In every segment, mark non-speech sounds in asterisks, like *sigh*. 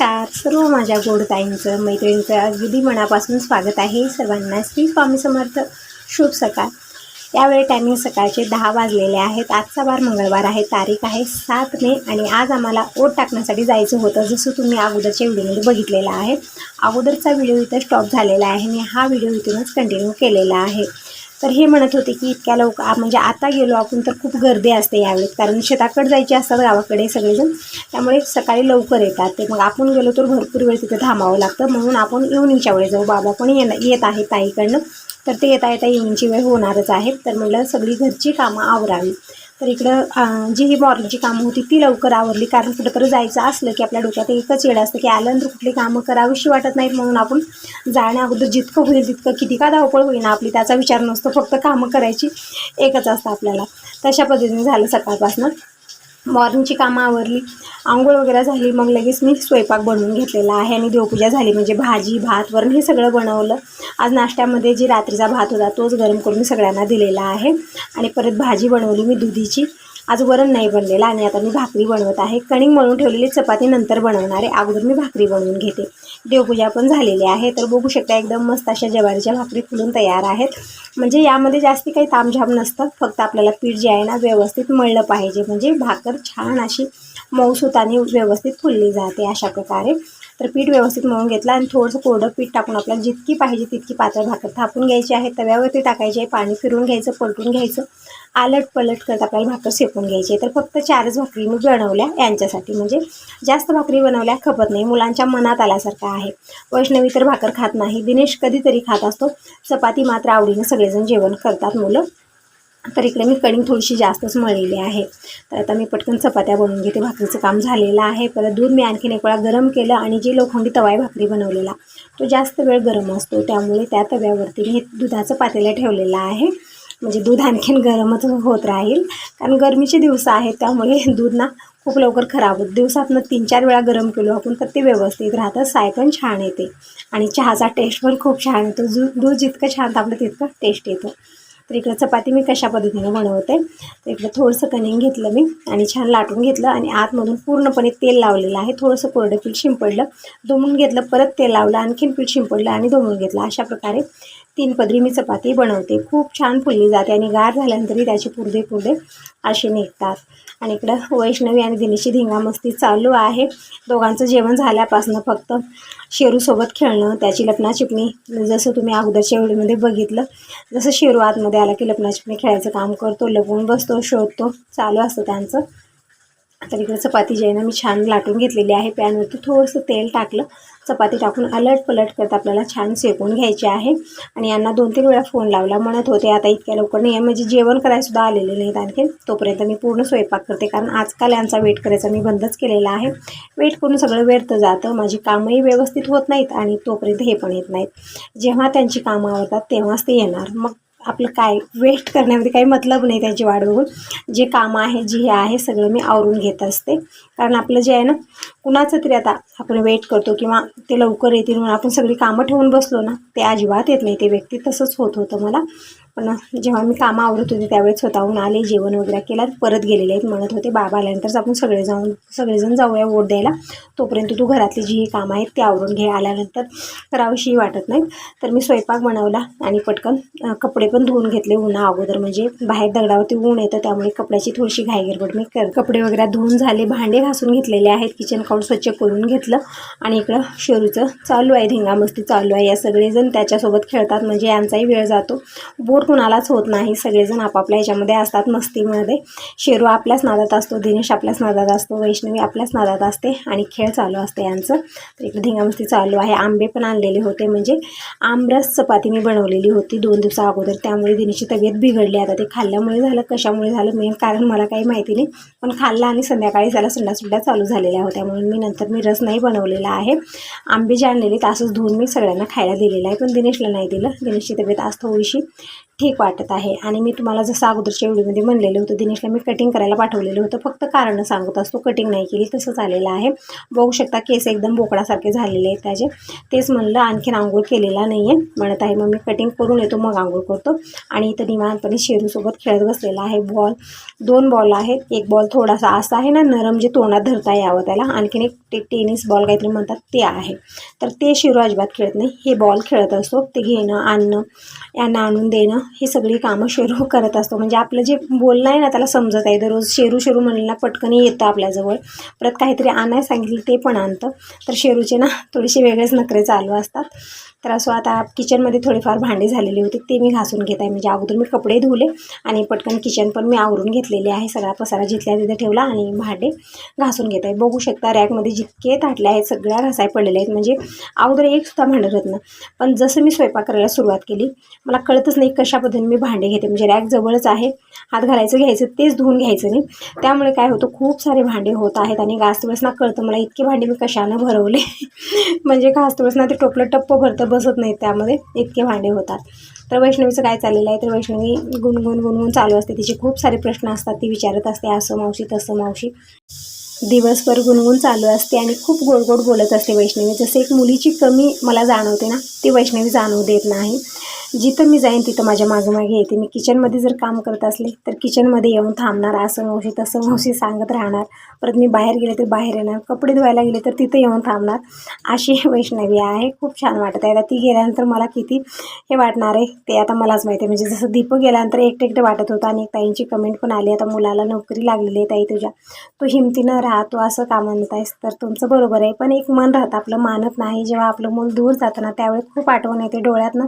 नमस्कार. सर्व माझ्या गोड ताईंचं मैत्रिणींचं अगदी मनापासून स्वागत आहे. सर्वांना श्री स्वामी समर्थ. शुभ सकाळ. यावेळी टायमिंग सकाळचे दहा वाजलेले आहेत. आजचा वार मंगळवार आहे. तारीख आहे सात मे आणि आज आम्हाला ओट टाकण्यासाठी जायचं होतं जसं तुम्ही अगोदरच्या व्हिडिओमध्ये बघितलेलं आहे. अगोदरचा व्हिडिओ इथं स्टॉप झालेला आहे. आणि हा व्हिडिओ इथूनच कंटिन्यू केलेला आहे. तर हे म्हणत होते की इतक्या लवकर म्हणजे आता गेलो आपण तर खूप गर्दी असते यावेळी कारण शेताकडे जायचे असतात गावाकडे सगळेजण. त्यामुळे सकाळी लवकर येतात. ते मग आपण गेलो तर भरपूर वेळ तिथे थांबावं लागतं. म्हणून आपण इव्हनिंगच्या वेळेस जाऊ बाबा पण येणं येत आहे ताईकडनं? तर ते येता येता इव्हनिंगची वेळ होणारच आहे. तर म्हटलं सगळी घरची कामं आवरावी. तर इकडं जी ही मॉर्निंगची कामं होती ती लवकर आवरली. कारण कुठंतरी जायचं असलं की आपल्या डोक्यात एकच वेळ असतं की आल्यानंतर कुठली कामं करावीशी वाटत नाहीत. म्हणून आपण जाण्या अगोदर जितकं होईल तितकं किती का धावपळ होईना आपली त्याचा विचार नसतो. फक्त कामं करायची एकच असतं आपल्याला. तशा पद्धतीने झालं सकाळपासून. मॉर्निंगची कामं आवरली. आंघोळ वगैरे झाली. मग लगेच मी स्वयंपाक बनवून घेतलेला आहे आणि देवपूजा झाली. म्हणजे भाजी भात वरण हे सगळं बनवलं. आज नाश्त्यामध्ये जी रात्रीचा भात होता तोच गरम करून मी सगळ्यांना दिलेला आहे. आणि परत भाजी बनवली मी दुधीची. आज वरण नाही बनलेलं आणि आता मी भाकरी बनवत आहे. कणिक मळून ठेवलेली चपाती नंतर बनवणार आहे. अगोदर मी भाकरी बनवून घेते. देवपूजा पण झालेली आहे. तर बघू शकता एकदम मस्त अशा ज्वारीच्या भाकरी फुलून तयार आहेत. म्हणजे यामध्ये जास्ती काही तामझाम नसतं फक्त आपल्याला पीठ जे आहे ना व्यवस्थित मळलं पाहिजे. म्हणजे भाकर छान अशी मऊसुताने व्यवस्थित फुलली जाते अशा प्रकारे. तर पीठ व्यवस्थित मळून घेतलं आणि थोडंसं कोरडं पीठ टाकून आपल्याला जितकी पाहिजे तितकी पातळ भाकर थापून घ्यायची आहे. तव्यावरती टाकायची आहे पाणी फिरून घ्यायचं पलटून घ्यायचं. आलट पलट करत आपल्याला भाकर शेकून घ्यायची आहे. तर फक्त चारच भाकरी मी बनवल्या यांच्यासाठी. म्हणजे जास्त भाकरी बनवल्या खपत नाही. मुलांच्या मनात आल्यासारखं आहे. वैष्णवी तर भाकर खात नाही. दिनेश कधीतरी खात असतो. चपाती मात्र आवडीनं सगळेजण जेवण करतात मुलं. तर इकडे मी कणिक थोडीशी जास्तच मळलेली आहे. तर आता मी पटकन चपात्या बनवून घेते. भाकरीचं काम झालेलं आहे. परत दूध मी आणखीन एक वेळा गरम केलं आणि जे लोखंडी तवाय भाकरी बनवलेला तो जास्त वेळ गरम असतो. त्यामुळे त्या तव्यावरती मी दुधाचं पातेलं ठेवलेलं आहे. म्हणजे दूध आणखीन गरमच होत राहील. कारण गरमीचे दिवस आहेत त्यामुळे दूध ना खूप लवकर खराब होतं. दिवसातनं तीन चार वेळा गरम केलो आपण तर ते व्यवस्थित राहतं. साय पण छान येते. आणि चहाचा टेस्ट पण खूप छान येतो. दूध जितकं छान तापलं तितकं टेस्ट येतो. तर इकडं चपाती मी कशा पद्धतीने बनवते. तर इकडं थोडंसं कणिंग घेतलं मी आणि छान लाटून घेतलं आणि आतमधून पूर्णपणे तेल लावलेलं आहे. थोडंसं कोरडं पीठ शिंपडलं दुमून घेतलं परत तेल लावलं आणखीन पीठ शिंपडलं आणि दुमून घेतलं. अशा प्रकारे तीन पदरी मी चपाती बनवते. खूप छान फुलली जाते आणि गार झाल्यानंतरही त्याचे पुरदे पुरदे असे निघतात. आणि इकडं वैष्णवी आणि दिनेशी धिंगामस्ती चालू आहे. दोघांचं जेवण झाल्यापासून फक्त शेरूसोबत खेळणं त्याची लपणाचिपणी जसं तुम्ही अगोदरच्या व्हिडिओमध्ये बघितलं जसं शेरू आतमध्ये आला की लपणाचिपणी खेळायचं काम करतो लपून बसतो शोधतो चालू असतं त्यांचं. तर इकडे चपाती जे आहे ना मी छान लाटून घेतलेली आहे. पॅनवरती थोडंसं तेल टाकलं. चपाती टाकून अलट पलट करत आपल्याला छान शेकून घ्यायची आहे. आणि यांना दोन तीन वेळा फोन लावला म्हणत होते आता इतक्या लवकर नाही आहे. म्हणजे जेवण करायसुद्धा आलेले नाहीत आणखी तोपर्यंत मी पूर्ण स्वयंपाक करते कारण आजकाल यांचा वेट करायचा मी बंदच केलेला आहे. वेट करून सगळं व्यर्थ जातं माझी कामंही व्यवस्थित होत नाहीत आणि तोपर्यंत हे पण येत नाहीत. जेव्हा त्यांची कामं आवडतात तेव्हाच ते येणार. मग आपलं काय वेस्ट करण्यामध्ये काही मतलब नाही त्याची वाढ बघून. जे कामं आहे जी हे आहे सगळं मी आवरून घेत असते. कारण आपलं जे आहे ना कुणाचं तरी आता आपण वेट करतो किंवा ते लवकर येतील म्हणून आपण सगळी कामं ठेवून बसलो ना ते अजिबात येत नाही. ते व्यक्ती तसंच होत होतं मला. पण जेव्हा मी कामं आवरत होते त्यावेळेस स्वतःहून आले जेवण वगैरे केला परत गेलेले आहेत म्हणत होते. बाबा आल्यानंतरच आपण सगळे जाऊन सगळेजण जाऊया वोट द्यायला. तोपर्यंत तू घरातली जी ही कामं आहेत ती आवरून घे. आल्यानंतर करावीशी वाटत नाहीत. तर मी स्वयंपाक बनवला आणि पटकन कपडे पण धुवून घेतले उन्हा अगोदर. म्हणजे बाहेर दगडावरती ऊन येतं त्यामुळे कपड्याची थोडीशी घाईगडबड मी कर कपडे वगैरे धुवून झाले. भांडे घासून घेतलेले आहेत. किचन काउंट स्वच्छ करून घेतलं. आणि इकडं शेरूचं चालू आहे धिंगामस्ती चालू आहे. या सगळेजण त्याच्यासोबत खेळतात. म्हणजे यांचाही वेळ जातो. बोर कुणालाच होत नाही. सगळेजण आपापल्या ह्याच्यामध्ये असतात मस्तीमध्ये. शेरू आपल्याच नादात असतो दिनेश आपल्याच नादात असतो वैष्णवी आपल्याच नादात असते आणि खेळ चालू असते यांचं. तर इकडे धिंगामस्ती चालू आहे. आंबे पण आणलेले होते म्हणजे आमरस चपाती मी बनवलेली होती दोन दिवसा अगोदर. त्यामुळे दिनेशची तब्येत बिघडली आता. ते खाल्ल्यामुळे झालं कशामुळे झालं मेन कारण मला काही माहिती नाही. पण खाल्लं आणि संध्याकाळी त्याला सुंडा चालू झालेल्या होत्या. म्हणून मी नंतर मी रस नाही बनवलेला आहे. आंबे जे आणलेले तासच धुवून मी सगळ्यांना खायला दिलेलं आहे. पण दिनेशला नाही दिलं. दिनेशची तब्येत आज थोडीशी ठीक वाटत आहे. आणि मी तुम्हाला जसं अगोदरच्या व्हिडिओमध्ये म्हणलेलं होतं दिनेशला मी कटिंग करायला पाठवलेलं होतं. फक्त कारणं सांगत असतो कटिंग नाही केली तसंच आलेलं आहे. बघू शकता केस एकदम बोकडासारखे झालेले आहेत त्याचे. तेच म्हणलं आणखीन आंघोळ केलेला नाही आहे म्हणत आहे मग मी कटिंग करून येतो मग आंघोळ करतो. आणि इथं निवांतपणे शेरूसोबत खेळत बसलेला आहे. बॉल दोन बॉल आहेत. एक बॉल थोडासा असा आहे ना नरम जे तोंडात धरता यावं त्याला. आणखीन एक ते टेनिस बॉल काहीतरी म्हणतात ते आहे. तर ते शेरू अजिबात खेळत नाही. हे बॉल खेळत असतो. ते घेणं आणणं यांना आणून देणं हे सगळी कामं शेरू करत असतो. म्हणजे आपलं जे बोलणं आहे ना त्याला समजत आहे. दररोज शेरू शेरू म्हणलं ना पटकन येतं आपल्याजवळ. परत काहीतरी आणायला सांगितलं ते पण आणतं. तर शेरूचे ना थोडेसे वेगळेच नखरे चालू असतात. तर असं आता किचनमध्ये थोडेफार भांडे झालेले होते ते मी घासून घेत आहे. म्हणजे अगोदर मी कपडे धुले आणि पटकन किचन पण मी आवरून घेतलेले आहे. सगळा पसारा जिथल्या तिथे ठेवला आणि भांडे घासून घेत आहे. बघू शकता रॅकमध्ये जितके ताटले आहेत सगळ्या घासाय पडलेले आहेत. म्हणजे अगोदर एक सुद्धा भांडं राहत ना पण जसं मी स्वयंपाक करायला सुरुवात केली मला कळतच नाही कशा पद्धतीने मी भांडे घेते. म्हणजे रॅक जवळच आहे हात घालायचं घ्यायचं तेच धुवून घ्यायचं नाही. त्यामुळे काय होतं खूप सारे भांडे होत आहेत आणि घास ना कळतं मला इतके भांडे मी कशानं भरवले. *laughs* म्हणजे घास ना ते टोपलं टप्प भरतं. बसत नाहीत त्यामध्ये इतके भांडे होतात. तर वैष्णवीचं काय चाललेलं आहे? तर वैष्णवी गुणगुण गुणगुण चालू असते. तिचे खूप सारे प्रश्न असतात. ती विचारत असते असं मावशी तसं मावशी. दिवसभर गुणगुण चालू असते आणि खूप गोड गोड बोलत असते वैष्णवी. जसे एक मुलीची कमी मला जाणवते ना ती वैष्णवी जाणवू देत नाही. जिथं मी जाईन तिथं माझ्या मागे मागे येते. मी किचनमध्ये जर काम करत असले तर किचनमध्ये येऊन थांबणार असं मावशी तसं मावशी सांगत राहणार. परत मी बाहेर गेले तर बाहेर येणार. कपडे धुवायला गेले तर तिथं येऊन थांबणार. अशी *laughs* वैष्णवी आहे. खूप छान वाटत आहे. आता ती गेल्यानंतर मला किती हे वाटणार आहे ते आता मलाच माहिती आहे. म्हणजे जसं दीपक गेल्यानंतर एकटे एकटे वाटत होतं आणि एक ताईंची कमेंट पण आली. आता मुलाला नोकरी लागलेली आहे ताई तुझ्या. तू हिमतीनं राहतो असं का म्हणत आहेस? तर तुमचं बरोबर आहे. पण एक मन राहतं. आपलं मानत नाही. जेव्हा आपलं मूल दूर जातं ना त्यावेळी खूप आठवण येते डोळ्यातनं.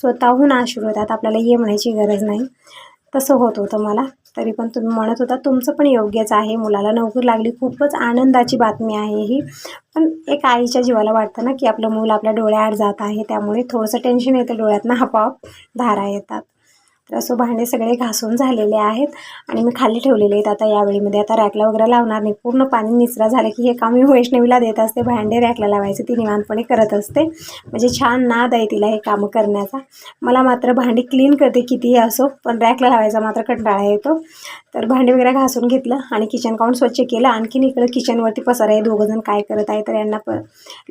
स्वतःहून आशीर्वादात आपल्याला ये म्हणायची गरज नाही. तसं होत होतं मला. तरी पण तुम्ही म्हणत होता तुमचं पण योग्यच आहे. मुलाला नोकरी लागली खूपच आनंदाची बातमी आहे ही. पण एक आईच्या जीवाला वाटतं ना की आपलं मूल आपल्या डोळ्याआड जात आहे. त्यामुळे थोडंसं टेन्शन येतं डोळ्यातनं आपोआप धारा येतात. तर असं भांडे सगळे घासून झालेले आहेत आणि मी खाली ठेवलेले आहेत. आता यावेळीमध्ये आता रॅकला वगैरे लावणार नाही. पूर्ण पाणी निचरा झालं की हे काम मी वैष्णवीला देत असते. भांडे रॅकला लावायचे ती निवांतपणे करत असते. म्हणजे छान नाद आहे तिला हे कामं करण्याचा. मला मात्र भांडी क्लीन करते कितीही असो पण रॅकला लावायचा मात्र कंटाळा येतो. तर भांडे वगैरे घासून घेतलं आणि किचन काउंट स्वच्छ केलं. आणखीन इकडं किचनवरती पसार आहे. दोघंजण काय करत आहे तर यांना प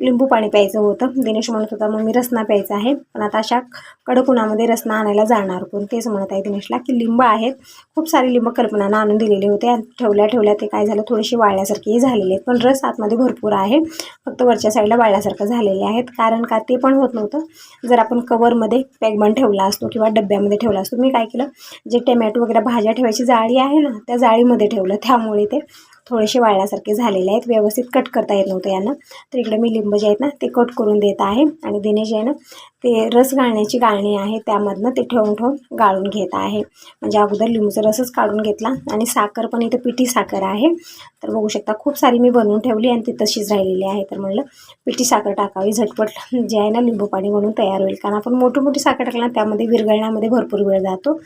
लिंबू पाणी प्यायचं होतं. दिनेश म्हणत होता मग मी रसना प्यायचा आहे पण आता अशा कडक उन्हामध्ये रसना आणायला जाणार कोण? तेच म्हणत आहे दिनेशला की लिंब आहेत. खूप सारे लिंब कल्पनानं आणून दिलेले होते. आणि ठेवल्या ठेवल्या ते काय झालं थोडेसे वाळल्यासारखेही झालेले आहेत. पण रस आतमध्ये भरपूर आहे. फक्त वरच्या साईडला वाळल्यासारखं झालेले आहेत. कारण का ते पण होत नव्हतं. जर आपण कवरमध्ये पॅगमन ठेवला असतो किंवा डब्यामध्ये ठेवला असतो मी काय केलं जे टमॅटो वगैरे भाज्या ठेवायची जाळी आहे ना त्या जाळीमध्ये ठेवलं. त्यामुळे ते थोडेसे वाळल्यासारखे झालेले आहेत. व्यवस्थित कट करता येत नव्हतं यांना. तर इकडे मी लिंब जे आहेत ना ते कट करून देत आहे. आणि देणे जे आहे ना ते रस गाळण्याची गाळणी आहे. त्यामधनं ते ठेवून ठेवून गाळून घेत आहे. म्हणजे अगोदर लिंबूचा रसच काढून घेतला. आणि साखर पण इथं पिठी साखर आहे. तर बघू शकता खूप सारी मी बनवून ठेवली आणि ती तशीच राहिलेली आहे. तर म्हणलं पिठी साखर टाकावी झटपट. जे आहे ना लिंबू पाणी म्हणून तयार होईल. कारण आपण मोठी मोठी साखर टाकला त्यामध्ये विरघळण्यामध्ये भरपूर वेळ जातो.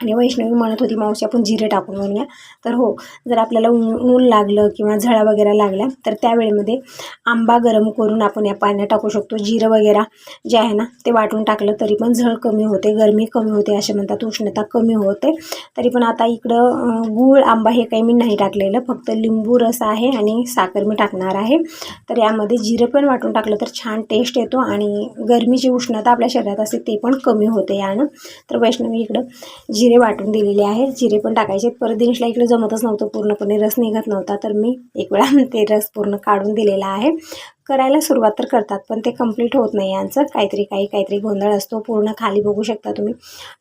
आणि वैष्णवी म्हणत होती मावशी आपण जिरे टाकून म्हणूया तर हो जर आपल्याला ऊन ऊन लागलं किंवा झळा वगैरे लागल्या तर त्यावेळेमध्ये आंबा गरम करून आपण या पाण्यात टाकू शकतो. जिरं वगैरे जे आहे ना ते वाटून टाकलं तरी पण झळ कमी होते गरमी कमी होते असे म्हणतात. उष्णता कमी होते. तरी पण आता इकडं गूळ आंबा हे काही मी नाही टाकलेलं. फक्त लिंबू रस आहे आणि साखर मी टाकणार आहे. तर यामध्ये जिरं पण वाटून टाकलं तर छान टेस्ट येतो आणि गरमीची उष्णता आपल्या शरीरात असते ते पण कमी होते यानं. तर वैष्णवी इकडं जिरे जिरे वाटून दिलेले आहेत. जिरे पण टाकायचे परत दिनेशला इकडे जमतच नव्हतं. पूर्णपणे रस निघत नव्हता. तर मी एक वेळा *laughs* ते रस पूर्ण काढून दिलेला आहे. करायला सुरुवात तर करतात पण ते कंप्लीट होत नाही यांचं. काहीतरी काही काहीतरी गोंधळ असतो. पूर्ण खाली बघू शकता तुम्ही.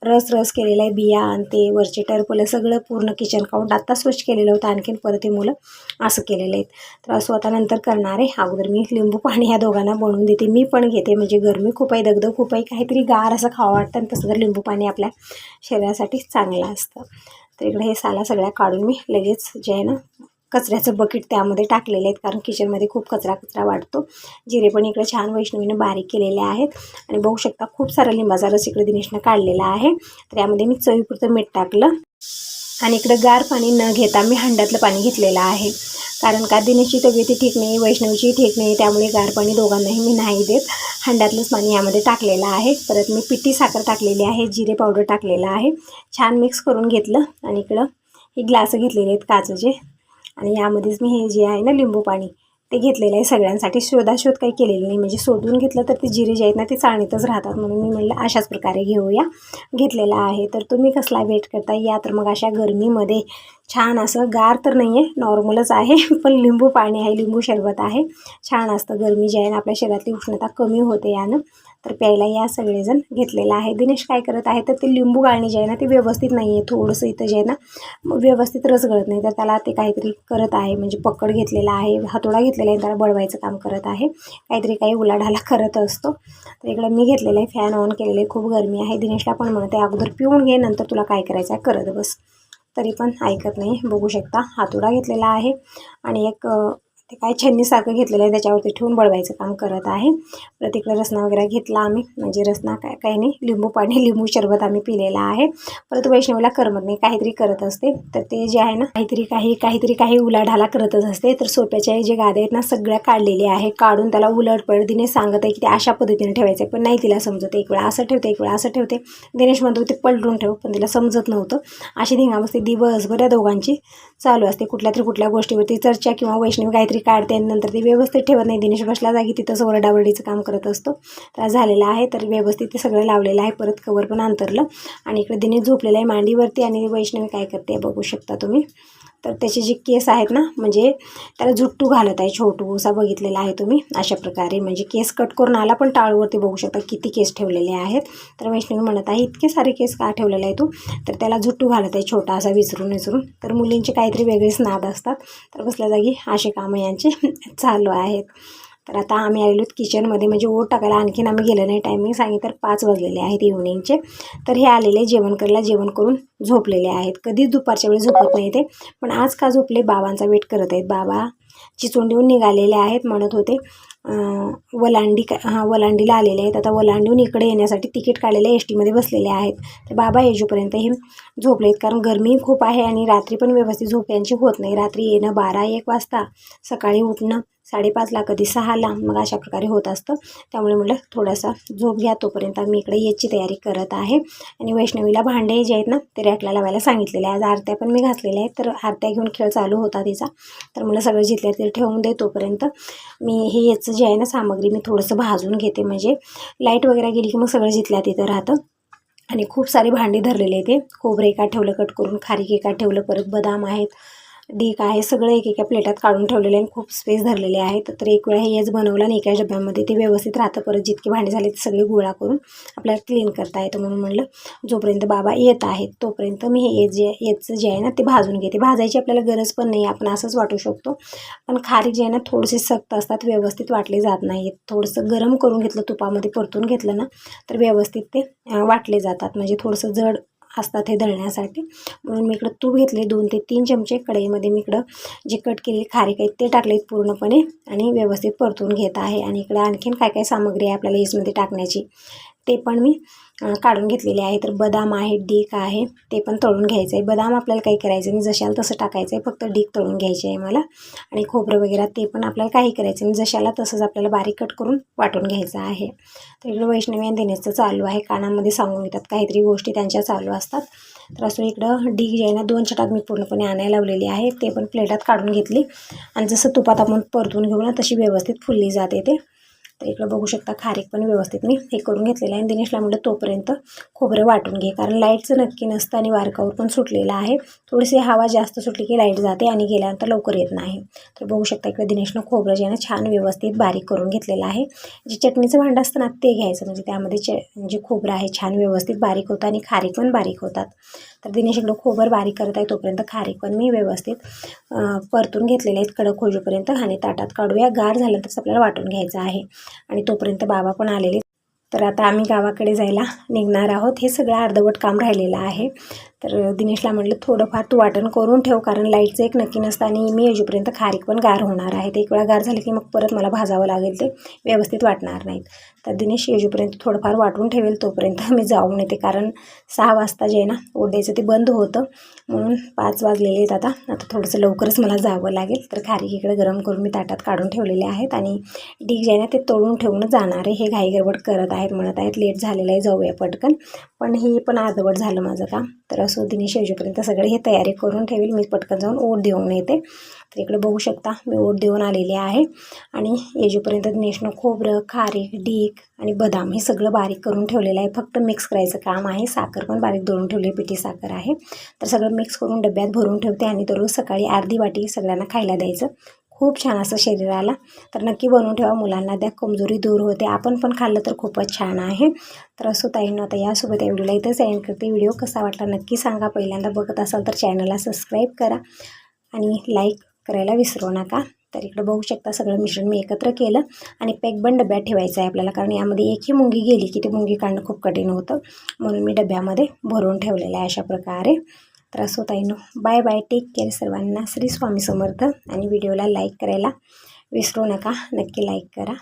रस रस केलेला आहे बिया आणि ते वरचे टरपलं सगळं पूर्ण किचन काउंट आत्ता स्वच्छ केलेलं होतं. आणखीन परत हे मुलं असं केलेलं आहेत. तर असं आता नंतर करणार आहे. अगोदर मी लिंबू पाणी ह्या दोघांना बनवून देते. मी पण घेते. म्हणजे गरमी खूप आहे दगदग खूप आहे काहीतरी गार असं खावं वाटतं आणि तसं तर लिंबू पाणी आपल्या शरीरासाठी चांगलं असतं. तर इकडे हे साला सगळ्या काढून मी लगेच जे आहे ना कचऱ्याचं बकेट त्यामध्ये टाकलेले आहेत कारण किचनमध्ये खूप कचरा कचरा वाढतो. जिरे पण इकडे छान वैष्णवीनं बारीक केलेले आहेत. आणि बघू शकता खूप सारा लिंबाचा रस इकडे दिनेशनं काढलेला आहे. तर यामध्ये मी चवीपुरतं मीठ टाकलं. आणि इकडं गार पाणी न घेता मी हंड्यातलं पाणी घेतलेलं आहे. कारण का दिनेशची तब्येती ठीक नाही वैष्णवीची ठीक नाही त्यामुळे गार पाणी दोघांनाही मी नाही देत. हंड्यातलंच पाणी यामध्ये टाकलेलं आहे. परत मी पिठी साखर टाकलेली आहे जिरे पावडर टाकलेलं आहे. छान मिक्स करून घेतलं. आणि इकडं हे ग्लास घेतलेले आहेत काचेचे. आणि यामध्येच मी हे जे आहे ना लिंबू पाणी ते घेतलेलं आहे सगळ्यांसाठी. शोधाशोध काही केलेली नाही. म्हणजे शोधून घेतलं तर ते जिरे जे आहेत ना ते चाळणीतच राहतात. म्हणून मी म्हणलं अशाच प्रकारे घेऊया. घेतलेला आहे. तर तुम्ही कसला वेट करता? या तर मग अशा गरमीमध्ये छान असं गार तर नाही आहे नॉर्मलच आहे *laughs* पण लिंबू पाणी आहे लिंबू शरबत आहे. छान असतं. गरमी जी आहे ना आपल्या शरीरातली उष्णता कमी होते यानं. तर प्यायला या सगळेजण घेतलेलं आहे. दिनेश काय करत आहे? तर ते लिंबू गाळणी जे आहे ना ते व्यवस्थित नाही आहे थोडंसं इथं जे आहे ना व्यवस्थित रस गळत नाही. तर त्याला ते काहीतरी करत आहे. म्हणजे पकड घेतलेला आहे हातोडा घेतलेला आहे त्याला बळवायचं काम करत आहे. काहीतरी काही उलाढाला करत असतो. तर इकडं मी घेतलेलं आहे. फॅन ऑन केलेलं आहे. खूप गरमी आहे. दिनेशला पण म्हणते अगोदर पिऊन घे नंतर तुला काय करायचं आहे करत बस. तरी पण ऐकत नाही. बघू शकता. हातोडा घेतलेला आहे. आणि एक ते काय छन्नीसारखं घेतलेलं आहे त्याच्यावरती ठेवून बळवायचं काम करत आहे. परत रसना वगैरे घेतला आम्ही. म्हणजे रसना काय काही नाही लिंबू पाणी लिंबू शरबत आम्ही पिलेला आहे. परत वैष्णवीला करमत नाही काहीतरी करत असते. तर ते जे आहे ना काहीतरी काही काहीतरी काही उलाढाला करतच असते. तर सोप्याच्या जे गाद्या आहेत ना सगळ्या काढलेल्या आहे. काढून त्याला उलट पळतीने सांगत आहे की ते अशा पद्धतीने ठेवायचं आहे पण नाही तिला समजत. एक वेळा असं ठेवते एक वेळा असं ठेवते. दिनेश म्हणतो ते पलटून ठेव पण तिला समजत नव्हतं. अशी धिंगामस्ती दिवसभर या दोघांची चालू असते. कुठल्या तरी कुठल्या गोष्टीवरती चर्चा किंवा वैष्णवी काहीतरी काढते आणि नंतर ती व्यवस्थित ठेवत नाही. दिनेश बसला जागी तिथंच ओरडावरडीचं काम करत असतो. तर झालेला झालेलं आहे तर व्यवस्थित ते सगळं लावलेलं आहे. परत कवर पण अंतरलं आणि इकडे दिनेश झोपलेलं आहे मांडीवरती आणि वैष्णवी काय करते बघू शकता तुम्ही. तर त्याचे जे केस आहेत ना म्हणजे त्याला झुट्टू घालत आहे छोटू असा बघितलेला आहे तुम्ही अशा प्रकारे. म्हणजे केस कट करून आला पण टाळूवरती बघू शकता किती केस ठेवलेले आहेत. तर वैष्णवी म्हणत आहे इतके सारे केस का ठेवलेले आहे तू? तर त्याला झुट्टू घालत आहे छोटा असा विसरून विसरून. तर मुलींचे काहीतरी वेगळेच नाद असतात. तर बसल्या जागी असे कामं यांचे *laughs* चालू आहेत. तर आता आम्ही आलेलो किचनमध्ये म्हणजे ओट टाकायला आणखीन आम्ही गेलो नाही. टायमिंग सांगितलं तर पाच वाजलेले आहेत इव्हनिंगचे तर हे आलेले जेवण करायला जेवण करून झोपलेले आहेत. कधीच दुपारच्या वेळी झोपत नाही ते. पण आज का झोपले? बाबांचा वेट करत आहेत. बाबा चिचोंडीहून निघालेले आहेत म्हणत होते. वलांडी का हां वलांडीला आलेले आहेत. आता वलांडीहून इकडे येण्यासाठी तिकीट काढलेले एस टीमध्ये बसलेले आहेत. तर बाबा येजूपर्यंत हे झोपले आहेत. कारण गरमी खूप आहे आणि रात्री पण व्यवस्थित झोप यांची होत नाही. रात्री येणं बारा एक वाजता. सकाळी उठणं साडेपाच साडेपाचला कधी सहाला मग अशा प्रकारे होत असतं. त्यामुळे म्हटलं थोडासा झोप घ्या तोपर्यंत. मी इकडे याची तयारी करत आहे. आणि वैष्णवीला भांडे जे आहेत ना ते रॅकला लावायला सांगितलेले आहे. आज आरत्या पण मी घासलेल्या आहेत. तर आरत्या घेऊन खेळ चालू होता तिचा. तर मला सगळं जिथल्या तिथे ठेवून दे तोपर्यंत. मी हे याचं जे आहे ना सामग्री मी थोडंसं भाजून घेते. म्हणजे लाइट वगैरे गेली की मग सगळं जिथल्या तिथं राहतं. आणि खूप सारी भांडी धरलेले आहेत ते खोबरं एका ठेवलं कट करून खारीक एका ठेवलं परत बदाम आहेत. ढीक आहे सगळं एक एका प्लेटात काढून ठेवलेले आहे खूप स्पेस धरलेले आहेत. तर एक वेळा हेच बनवलं आणि एका डब्यामध्ये ते व्यवस्थित राहतं. परत जितके भांडे झाले ते सगळे गोळा करून आपल्याला क्लीन करता येतं म्हणून म्हणलं. जोपर्यंत बाबा येत आहेत तोपर्यंत मी हे जे याचं जे आहे ना ते भाजून घेते. भाजायची आपल्याला गरज पण नाही आपण असंच वाटू शकतो. पण खारीक जे आहे ना थोडेसे सक्त असतात व्यवस्थित वाटले जात नाहीत थोडंसं गरम करून घेतलं तुपामध्ये परतून घेतलं ना तर व्यवस्थित ते वाटले जातात. म्हणजे थोडंसं जड असतात हे दळण्यासाठी. म्हणून मी इकडं तूप घेतले दोन ते तीन चमचे. कढईमध्ये मी इकडं जे कट केलेले खारीक आहेत ते टाकलेत पूर्णपणे आणि व्यवस्थित परतून घेत आहे. आणि इकडं आणखीन काय काय सामग्री आहे आपल्याला इसमध्ये टाकण्याची? ते पण मी काढून घेतलेले आहे. तर बदाम आहे डीक आहे ते पण तळून घ्यायचं आहे. बदाम आपल्याला काही करायचं नाही जशाला तसं टाकायचं आहे फक्त डीक तळून घ्यायचे आहे मला. आणि खोबरं वगैरे ते पण आपल्याला काही करायचं नाही जशाला तसंच आपल्याला बारीक कट करून वाटून घ्यायचं आहे. तर इकडं वैष्णवी आणि दिनेशचं चालू आहे. कानामध्ये सांगून घेतात काहीतरी गोष्टी त्यांच्या चालू असतात. तर असं इकडं डीक जे आहे ना दोन छटात मी पूर्णपणे आणायला लावलेली आहे. ते पण प्लेटात काढून घेतली. आणि जसं तुपात आपण परतून घेऊ ना तशी व्यवस्थित फुलली जाते ते. तर इकडं बघू शकता खारीक पण व्यवस्थित मी हे करून घेतलेलं आहे. आणि दिनेशला म्हटलं तोपर्यंत खोबरं वाटून घे कारण लाईटचं नक्की नसतं आणि वारकावर पण सुटलेलं आहे. थोडीशी हवा जास्त सुटली की लाइट जाते आणि गेल्यानंतर लवकर येत नाही. तर बघू शकता इकडे दिनेशनं खोबरं जे आहे ना छान व्यवस्थित बारीक करून घेतलेलं आहे. जे चटणीचं भांडं असतं ना ते घ्यायचं. म्हणजे त्यामध्ये च जे खोबरं आहे छान व्यवस्थित बारीक होतं आणि खारीक पण बारीक होतात. तर दिनेश इकडं खोबर बारीक करत आहे तोपर्यंत खारीक पण मी व्यवस्थित परतून घेतलेले आहेत. कडक होईपर्यंत आणि ताटात काढूया. गार झाल्यानंतरच आपल्याला वाटून घ्यायचं आहे. आणि तोपर्यंत बाबा पण आलेले तर आता आम्ही गावाकडे जायला निघणार आहोत. हे सगळं अर्धवट काम राहिलेलं आहे. तर दिनेशला म्हटलं थोडंफार तू वाटण करून ठेव कारण लाईटचं एक नक्की नसतं आणि मी येजूपर्यंत खारीक पण गार होणार आहे. ते एक वेळा गार झाली की मग परत मला भाजावं लागेल ते व्यवस्थित वाटणार नाहीत. तर दिनेश येजूपर्यंत थोडंफार वाटून ठेवेल तोपर्यंत मी जाऊन येते कारण सहा वाजता जे आहे ना ओढायचं ते बंद होतं. म्हणून पाच वाजलेले आहेत आता. आता थोडंसं लवकरच मला जावं लागेल. तर खारीक इकडे गरम करून मी ताटात काढून ठेवलेले आहेत आणि डीग जे आहे ना ते तोडून ठेवून जाणार आहे. हे घाई करत करत आहेत म्हणत आहेत. लेट झालेलं आहे जाऊया पटकन. पण हे पण अर्धवट झालं माझं काम. तर असं दिनेश येऊपर्यंत सगळे हे तयारी करून ठेवेल. मी पटकन जाऊन ओट देऊन येते. तर इकडे बघू शकता मी ओढ देऊन आलेली आहे. आणि येजूपर्यंत दिनेशनं खोबरं खारीक डीक आणि बदाम हे सगळं बारीक करून ठेवलेलं आहे. फक्त मिक्स करायचं काम आहे. साखर पण बारीक दळून ठेवली पिठी साखर आहे. तर सगळं मिक्स करून डब्यात भरून ठेवते आणि दररोज सकाळी अर्धी वाटी सगळ्यांना खायला द्यायचं. खूप छान असं शरीराला तर नक्की बनवून ठेवा मुलांना द्या. कमजोरी दूर होते. आपण पण खाल्लं तर खूपच छान आहे. तर असो ताईंना आता यासोबत या व्हिडिओला इथंच एंड करते. व्हिडिओ कसा वाटला नक्की सांगा. पहिल्यांदा बघत असाल तर चॅनलला सबस्क्राईब करा आणि लाईक करायला विसरू नका. तर इकडं बघू शकता सगळं मिश्रण मी एकत्र केलं आणि पॅक पण डब्यात ठेवायचं आहे आपल्याला. कारण यामध्ये एकही मुंगी गेली की ती मुंगी काढणं खूप कठीण होतं. म्हणून मी डब्यामध्ये भरून ठेवलेलं आहे अशा प्रकारे. त्रास होत आहे. No bye bye take care सर्वांना. श्री स्वामी समर्थ. आणि व्हिडिओला लाईक करायला विसरू नका. नक्की लाईक करा.